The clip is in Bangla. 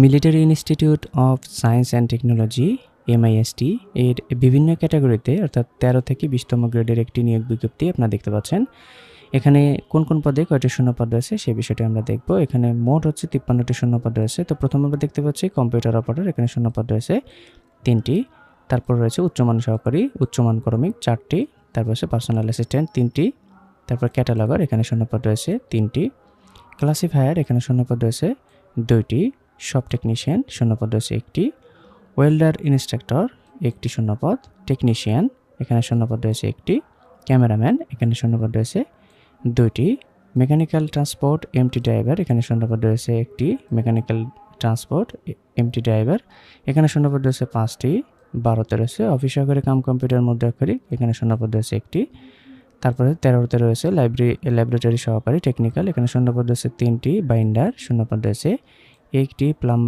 Military institute of science and technology MIST এর বিভিন্ন ক্যাটাগরিতে অর্থাৎ তেরো থেকে বিশতম গ্রেডের একটি নিয়োগ বিজ্ঞপ্তি আপনারা দেখতে পাচ্ছেন। এখানে কোন কোন পদে কয়টি শূন্যপদ রয়েছে সেই বিষয়টি আমরা দেখব। এখানে মোট হচ্ছে তিপ্পান্নটি শূন্যপদ রয়েছে। তো প্রথম আমরা দেখতে পাচ্ছি কম্পিউটার অপারেটর এখানে শূন্যপদ রয়েছে তিনটি। তারপর রয়েছে উচ্চমান সহকারী, উচ্চমান কর্মিক চারটি। তারপর হচ্ছে পার্সোনাল অ্যাসিস্ট্যান্ট তিনটি। তারপর ক্যাটালগার এখানে শূন্যপদ রয়েছে তিনটি। ক্লাসিফায়ার এখানে শূন্যপদ রয়েছে দুইটি। শপ টেকনিশিয়ান শূন্যপদ রয়েছে একটি। ওয়েল্ডার ইনস্ট্রাক্টর একটি শূন্যপদ। টেকনিশিয়ান এখানে শূন্যপদ রয়েছে একটি। ক্যামেরাম্যান এখানে শূন্যপদ রয়েছে দুইটি। মেকানিক্যাল ট্রান্সপোর্ট এমটি ড্রাইভার এখানে শূন্যপদ রয়েছে একটি। মেকানিক্যাল ট্রান্সপোর্ট এমটি ড্রাইভার এখানে শূন্যপদ রয়েছে পাঁচটি। বারোতে রয়েছে অফিস সহকারী কাম কম্পিউটার মধ্যে অক্ষরী এখানে শূন্যপদ রয়েছে একটি। তারপরে তেরোতে রয়েছে লাইব্রেরি ল্যাবরেটরি সহকারী টেকনিক্যাল এখানে শূন্যপদ রয়েছে তিনটি। বাইন্ডার শূন্যপদ রয়েছে একটি প্লাম্বার